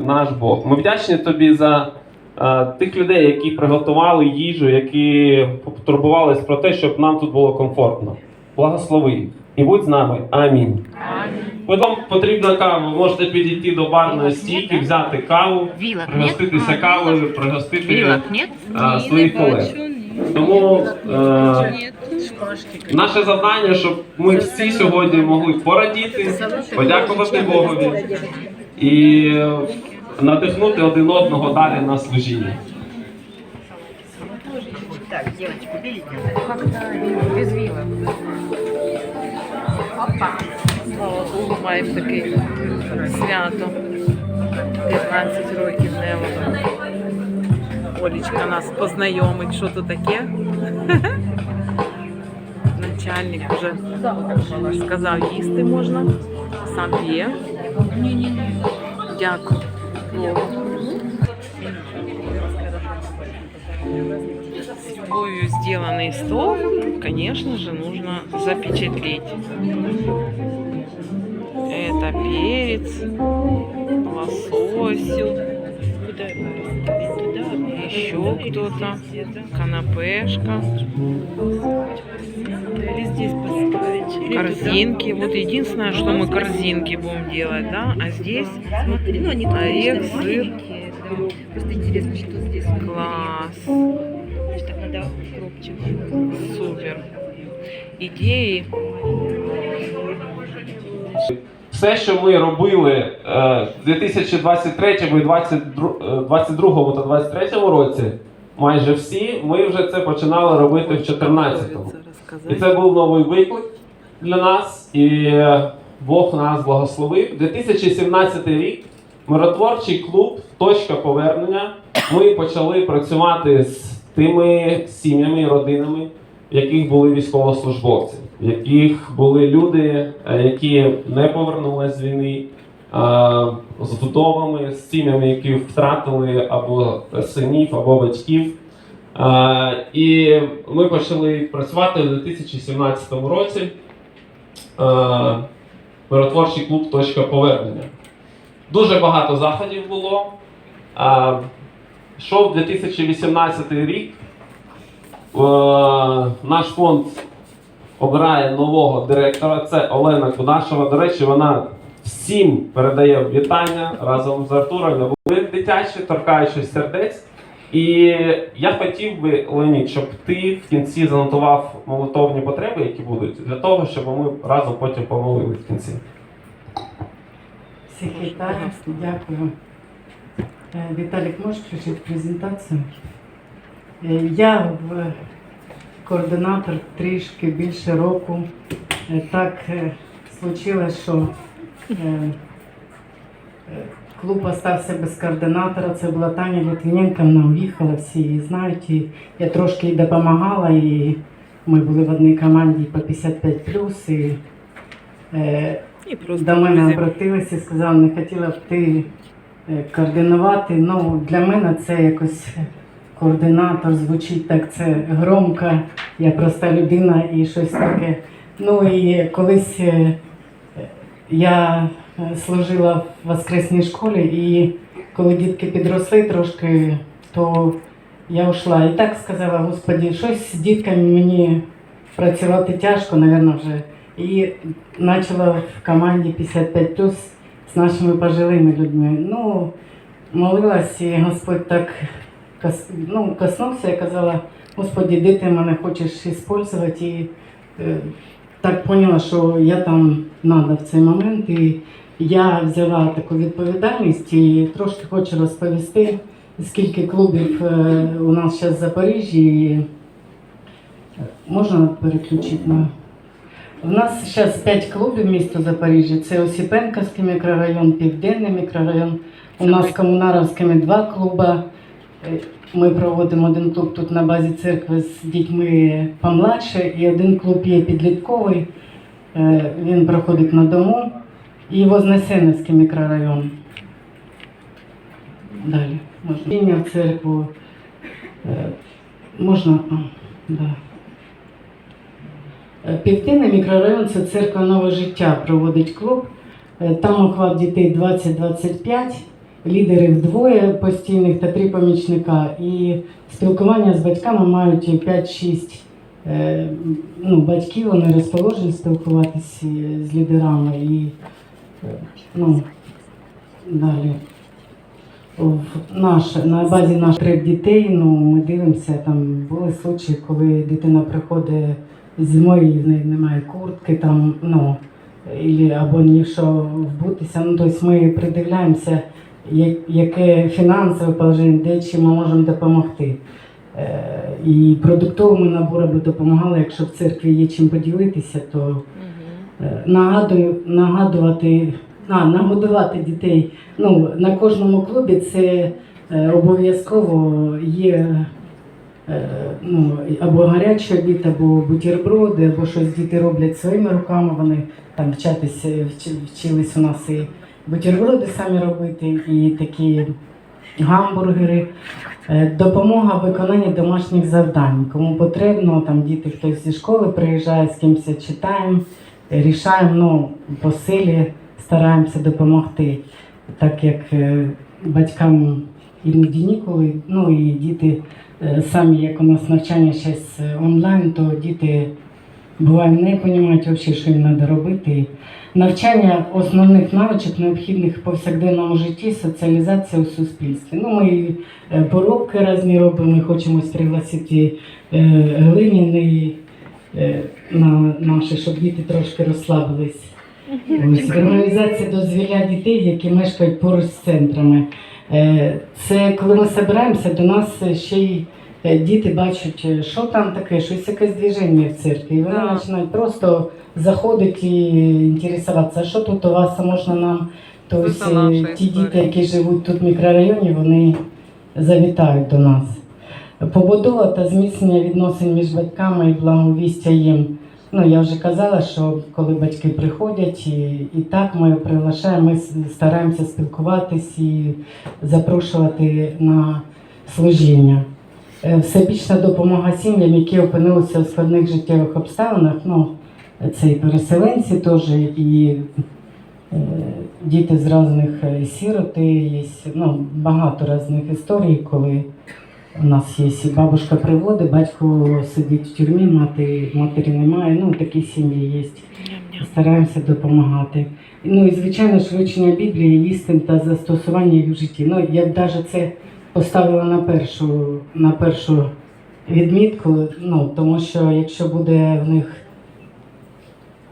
наш Бог. Ми вдячні тобі за е, тих людей, які приготували їжу, які потурбувались про те, щоб нам тут було комфортно. Благослови і будь з нами. Амінь. Коли вам потрібна кава, ви можете підійти до барної стійки, взяти каву, пригоститися кавою, пригостити нет? е, своїх колег. Тому е, наше завдання, щоб ми всі сьогодні могли порадіти, подякувати Богові і надихнути один одного далі на служіння. Без вилок. Слава Богу, маємо таке свято. 15 років Нео. Олічка нас познайомить, що то таке. Начальник вже сказав, їсти можна. Сам п'є. Дякую. Любовью сделанный стол, конечно же, нужно запечатлеть. Это перец, лососю, еще кто-то, канапешка, Или здесь. Корзинки. Вот единственное, что мы корзинки будем делать, да, а здесь Смотри, ну они Орех, сыр. маленькие, да. Просто интересно, что здесь класс, Значит, так надо кропчик. супер. Идеи Все, що ми робили е, в 2023 і 2022 та 2023 році, майже всі, ми вже це починали робити в 2014. Це І це був новий виклик для нас, і е, Бог нас благословив. 2017 рік миротворчий клуб Точка повернення. Ми почали працювати з тими сім'ями і родинами, в яких були військовослужбовці, в яких були люди, е, які не повернулися з війни. З вдовами, з сім'ями, які втратили або синів, або батьків. І ми почали працювати у 2017 році. Е, Миротворчий клуб Точка повернення. Дуже багато заходів було. Е, Йшов 2018 рік. Е, Наш фонд обирає нового директора. Це Олена Кудашева. До речі, вона всім передає вітання разом з Артуром. Ви дитячі, торкаючись сердець. І я хотів би, Леонід, щоб ти в кінці занотував молитовні потреби, які будуть, для того, щоб ми разом потім помолили в кінці. Всіх вітаю, дякую. Е, Віталік, можеш включити презентацію? Е, Я в координатор трішки більше року. Е, Так случилось, що клуб остався без координатора. Це була Таня Литвиненко, вона уїхала, всі її знають. І я трошки їй допомагала, і ми були в одній команді по 55 і е, І просто до мене обратилися і сказали, не хотіла б ти е, координувати. Ну, для мене це якось координатор звучить так, це громко. Я проста людина і щось таке. Ну і колись е, я служила в воскресній школі, і коли дітки підросли трошки, то я йшла. І так сказала, Господі, щось з дітками мені працювати тяжко, мабуть, вже. І почала в команді 55 плюс з нашими пожилими людьми. Ну, молилась, і Господь так ну, коснувся і казала, Господи, де ти мене хочеш використовувати? І е, так поняла, що я там треба в цей момент. І я взяла таку відповідальність і трошки хочу розповісти, скільки клубів е, у нас зараз в Запоріжжі. Можна переключити на. У нас зараз 5 клубів міста Запоріжжя. Це Осіпенківський мікрорайон, Південний мікрорайон. У нас Комунаровськими два клуби. Е, Ми проводимо один клуб тут на базі церкви з дітьми помладше, і один клуб є підлітковий. Е, Він проходить на дому. І Вознесеновський мікрорайон. Далі. Можна. Віння в церкву. Е, Можна. А, да. Е, Південний мікрорайон це церква Нове життя проводить клуб. Е, Там охват дітей 20-25. лідерів двоє постійних та три помічника. І спілкування з батьками мають 5-6 е, ну, батьків, вони розположені спілкуватися з лідерами. І ну, далі. В наш, на базі наших трьох дітей ну, ми дивимося, там були случаї, коли дитина приходить зимою, і в неї немає куртки, там, ну, або ні що вбутися. Ну, тобто ми придивляємося, яке фінансове положення, де чим ми можемо допомогти. Е, І продуктовими наборами допомагали, якщо в церкві є чим поділитися, то нагадую, нагадувати, а, нагодувати дітей. Ну, на кожному клубі це е, обов'язково є е, ну, або гарячий обід, або бутерброди, або щось діти роблять своїми руками. Вони там вчатися, вчились у нас і бутерброди самі робити, і такі гамбургери. Е, Допомога в виконанні домашніх завдань. Кому потрібно, там діти хтось зі школи приїжджає, з кимось читаємо, рішаємо, ну, по силі стараємося допомогти, так як е, батькам іноді ніколи, ну і діти е, самі, як у нас навчання зараз онлайн, то діти буває не розуміють взагалі, що їм треба робити. Навчання основних навичок необхідних в повсякденному житті, соціалізація у суспільстві. Ну, ми е, поробки різні робимо, ми хочемо пригласити е, глиняний е, на наші, щоб діти трошки розслабились. Ось організація дозвілля дітей, які мешкають поруч з центрами. Е, Це коли ми збираємося, до нас ще й е, діти бачать, е, що там таке, щось якесь движення в церкві. І вони починають просто заходити і інтересуватися, що тут у вас а можна нам. Тобто ті діти, які живуть тут в мікрорайоні, вони завітають до нас. Побудова та зміцнення відносин між батьками і благовістя їм. Ну, я вже казала, що коли батьки приходять, і, і так ми приглашаємо, ми стараємося спілкуватись і запрошувати на служіння. Е, Всебічна допомога сім'ям, які опинилися у складних життєвих обставинах. Ну, це і переселенці теж, і е, діти з різних е, сіроти, є ну, багато різних історій, коли у нас є бабушка приводить, батько сидить в тюрмі, мати, матері немає. Ну, такі сім'ї є. Стараємося допомагати. Ну і звичайно ж вивчення Біблії, істин та застосування їх в житті. Ну, я б навіть це поставила на першу, на першу відмітку, ну, тому що якщо буде в них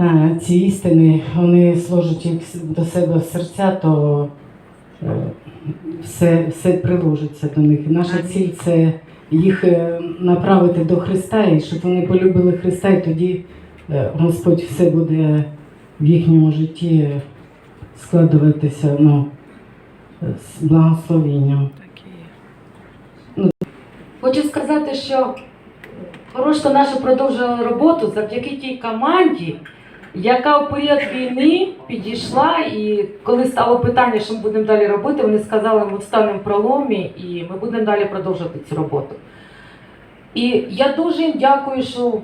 е, ці істини, вони сложать їх до себе в серця, то е, все, все приложиться до них. І наша ціль це їх е, направити до Христа, і щоб вони полюбили Христа, і тоді е, Господь все буде в їхньому житті складуватися ну, з благословенням. Хочу сказати, що Порошка наша продовжила роботу завдяки тій команді, яка в період війни підійшла, і коли стало питання, що ми будемо далі робити, вони сказали, ми встанемо в проломі і ми будемо далі продовжувати цю роботу. І я дуже їм дякую, що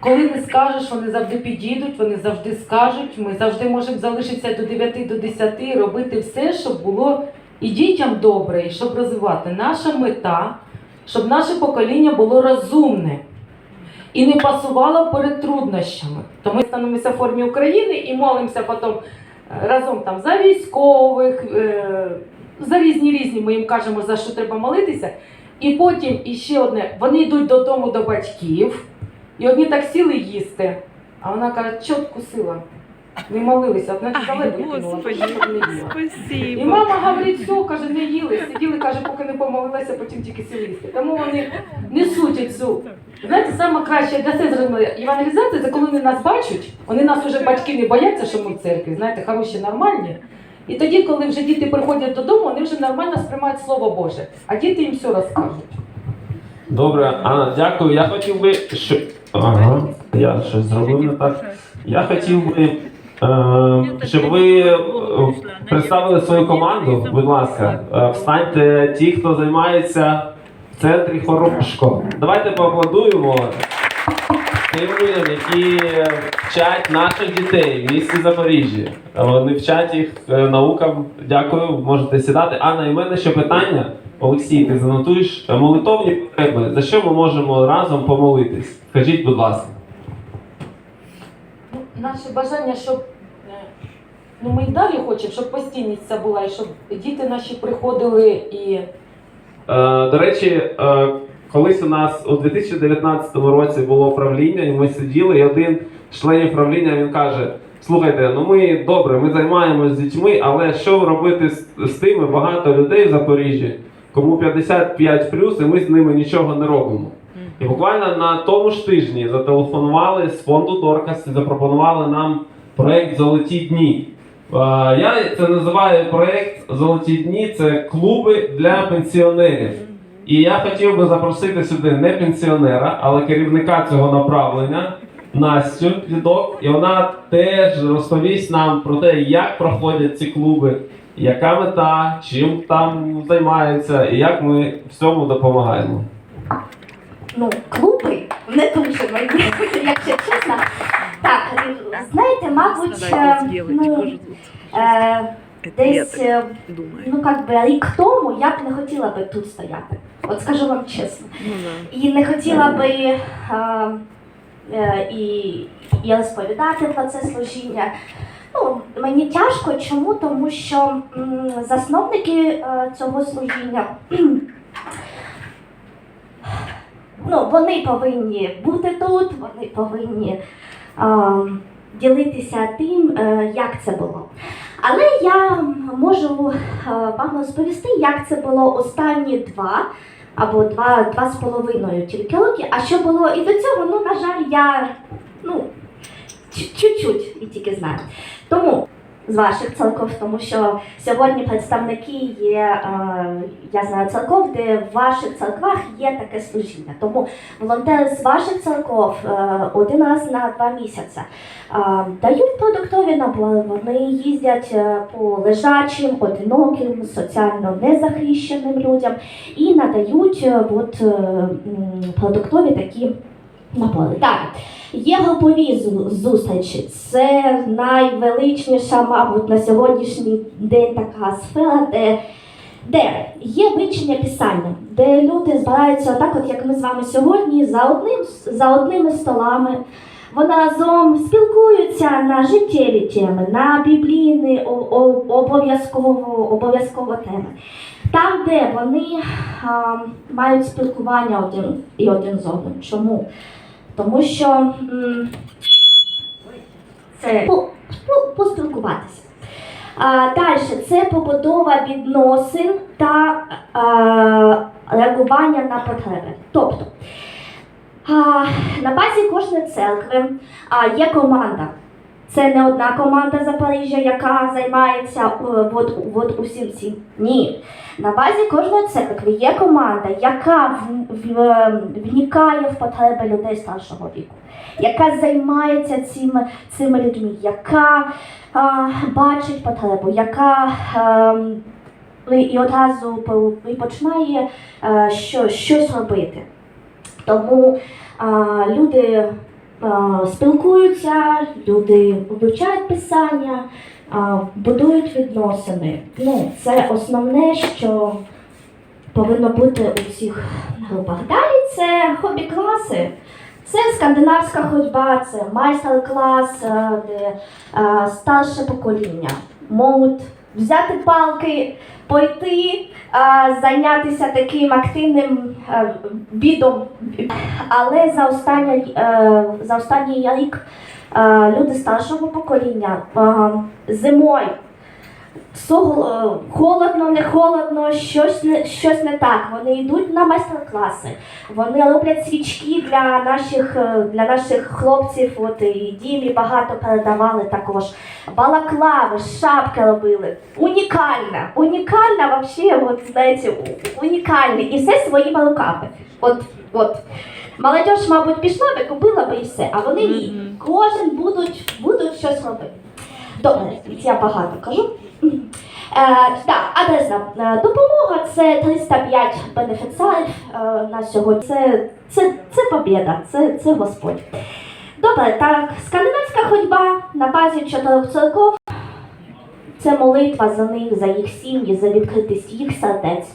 коли не скажеш, вони завжди підійдуть, вони завжди скажуть. Ми завжди можемо залишитися до 9 до 10 робити все, щоб було і дітям добре, і щоб розвивати. Наша мета, щоб наше покоління було розумне і не пасувала перед труднощами. То ми становимося в формі України і молимося потім е, разом там за військових, е, за різні різні. Ми їм кажемо, за що треба молитися. І потім іще одне: вони йдуть додому до батьків, і одні так сіли їсти. А вона каже, чотку сила. Не молилися, одна щоб не їла. І мама говорить, все, каже, не їли, сиділи, каже, поки не помолилися, потім тільки сіли їсти. Тому вони несуть цю. Знаєте, саме краще для себе зрозуміли, євангелізація це коли вони нас бачать, вони нас вже батьки не бояться, що ми в церкві, знаєте, хороші, нормальні. І тоді, коли вже діти приходять додому, вони вже нормально сприймають Слово Боже, а діти їм все розкажуть. Добре, Анна, дякую. Я хотів би, щоб. Ага, я щось зробив не так. Я хотів би, щоб ви е, представили свою команду, будь ласка. Е, Встаньте ті, хто займається в центрі Хорошко. Давайте поаплодуємо. тим людям, які вчать наших дітей в місті Запоріжжі. Вони вчать їх е, наукам. Дякую, можете сідати. Анна, і в мене ще питання. Олексій, ти занотуєш е, молитовні потреби. За що ми можемо разом помолитись? Скажіть, будь ласка. Наше бажання, щоб е, ну, ми й далі хочемо, щоб постійність ця була, і щоб діти наші приходили і Е, до речі, е, колись у нас у 2019 році було правління, і ми сиділи, і один з членів правління він каже: Слухайте, ну ми добре, ми займаємося з дітьми, але що робити з, з тими багато людей в Запоріжжі, кому 55 і ми з ними нічого не робимо. І буквально на тому ж тижні зателефонували з фонду Доркас і запропонували нам проект Золоті дні. Е, Я це називаю проект Золоті дні. Це клуби для пенсіонерів. І я хотів би запросити сюди не пенсіонера, але керівника цього направлення Настю Дідок. І вона теж розповість нам про те, як проходять ці клуби, яка мета, чим там займаються, і як ми в цьому допомагаємо. Ну, клуби не дуже мені, якщо чесно. Так, знаєте, мабуть, е, ну, е, десь, е, ну, как би, рік тому я б не хотіла би тут стояти. От скажу вам чесно. Ну. І не хотіла би е, е, і, і розповідати про це служіння. Ну, мені тяжко, чому? Тому що м, засновники е, цього служіння ну, вони повинні бути тут, вони повинні е, ділитися тим, е, як це було. Але я можу е, вам розповісти, як це було останні два або два, два з половиною тільки роки. А що було і до цього, ну, на жаль, я ну, чуть-чуть і тільки знаю. Тому з ваших церков, тому що сьогодні представники є, е, я знаю церков, де в ваших церквах є таке служіння. Тому волонтери з ваших церков е, один раз на два місяці е, дають продуктові набори. Вони їздять по лежачим, одиноким, соціально незахищеним людям і надають от, продуктові такі набори. Так. Є групові зу- зустрічі. Це найвеличніша, мабуть, на сьогоднішній день така сфера, де, де є вивчення писання, де люди збираються отак, от як ми з вами сьогодні, за одним за одними столами. Вони разом спілкуються на життєві теми, на біблійні обов'язково обов'язково теми. Там, де вони а, мають спілкування один і один з одним. Чому? Тому що м, це по- по- поспілкуватися. А, далі це побудова відносин та а, реагування на потреби. Тобто на базі кожної церкви є команда. Це не одна команда Запоріжжя, яка займається е, от, от усім цим. Ні. На базі кожної церкви є команда, яка в, в, вникає в потреби людей старшого віку, яка займається цими, цими людьми, яка а, бачить потребу, яка ем, і- одразу починає е, що, щось робити. Тому а, люди а, спілкуються, люди вивчають писання, а, будують відносини. Ну, це основне, що повинно бути у всіх групах. Далі це хобі-класи. Це скандинавська ходьба, це майстер-клас, е, де е, старше покоління можуть взяти палки, пойти, зайнятися таким активним бідом. Але за останній, е, за останній рік люди старшого покоління зимою холодно, не холодно, щось не, щось не так. Вони йдуть на майстер-класи, вони роблять свічки для наших, е, для наших хлопців. От і Дімі багато передавали також. Балаклави, шапки робили. Унікальна, унікальна, вообще, от, знаєте, унікальна. І все своїми руками. От, от. Молодь, мабуть, пішла би, купила би і все, а вони ні. Кожен будуть, будуть щось робити. Добре, я багато кажу. Е, так, адресна е, допомога це 305 бенефіціарів е, на сьогодні. Це, це, це побєда, це, це Господь. Добре, так, скандинавська ходьба на базі чотирьох церков. Це молитва за них, за їх сім'ї, за відкритість їх сердець.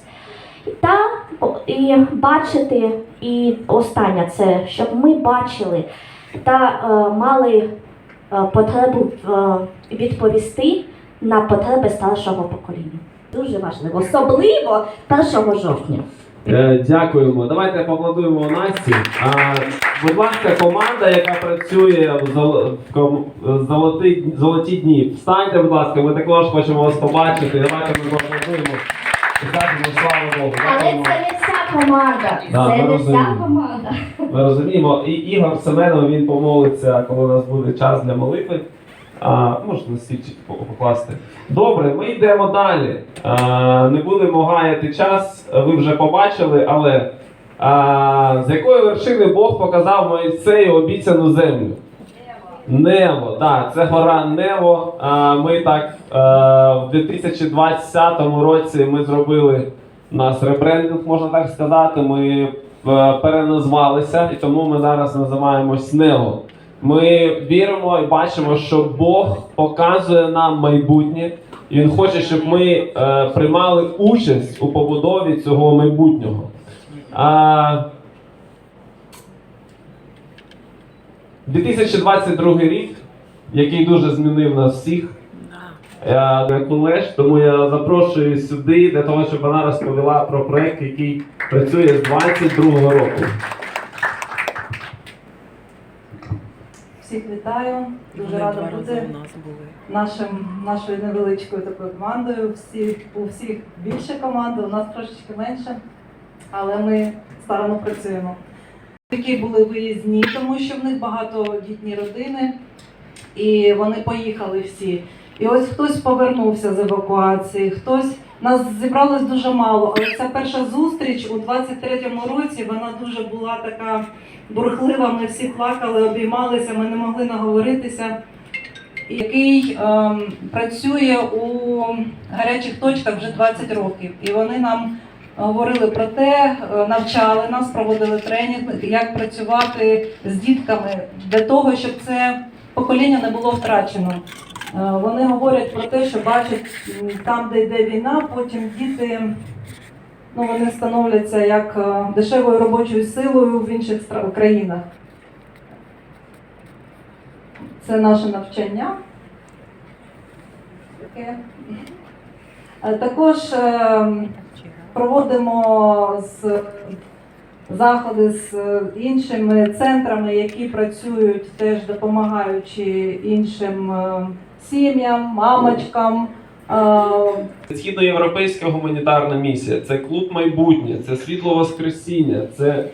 Та і бачити, і останнє це, щоб ми бачили та е, мали потребу е, відповісти на потреби старшого покоління. Дуже важливо, особливо 1 жовтня. Е, Дякуємо. Давайте поаплодуємо Насті. А, будь ласка, команда, яка працює в зол- золоті, золоті дні. Встаньте, будь ласка, ми також хочемо вас побачити. Давайте ми поаплодуємо. І скажемо слава Богу. Але це не вся команда. Да, це не вся команда. Ми розуміємо. І Ігор Семенов він помолиться, коли у нас буде час для молитви. А, можна стільчик по- покласти. Добре, ми йдемо далі. А, не будемо гаяти час, ви вже побачили, але а, з якої вершини Бог показав Моїсею обіцяну землю? Нево, так, це гора Нево. А, Ми так а, в 2020 році ми зробили нас ребрендинг, можна так сказати. Ми е, переназвалися, і тому ми зараз називаємось Нево. Ми віримо і бачимо, що Бог показує нам майбутнє, і Він хоче, щоб ми е, приймали участь у побудові цього майбутнього. А, 2022 рік, який дуже змінив нас всіх, Я тому я запрошую сюди для того, щоб вона розповіла про проект, який працює з 22-го року. Всіх вітаю. Дуже рада бути нас були. нашим, нашою невеличкою такою командою. Всі, у всіх більше команди, у нас трошечки менше, але ми старано працюємо. Які були виїзні, тому що в них багатодітні родини, і вони поїхали всі. І ось хтось повернувся з евакуації, хтось нас зібралось дуже мало, але ця перша зустріч у 23-му році вона дуже була така бурхлива. Ми всі плакали, обіймалися, ми не могли наговоритися. Який ем, працює у гарячих точках вже 20 років, і вони нам говорили про те, е, навчали нас, проводили тренінг, як працювати з дітками для того, щоб це покоління не було втрачено. Е, Вони говорять про те, що бачать там, де йде війна, потім діти ну, вони становляться як е, дешевою робочою силою в інших країнах. Це наше навчання. Е, Також проводимо з заходи з іншими центрами, які працюють, теж допомагаючи іншим сім'ям, мамочкам. Східноєвропейська гуманітарна місія, це клуб майбутнє, це світло Воскресіння, це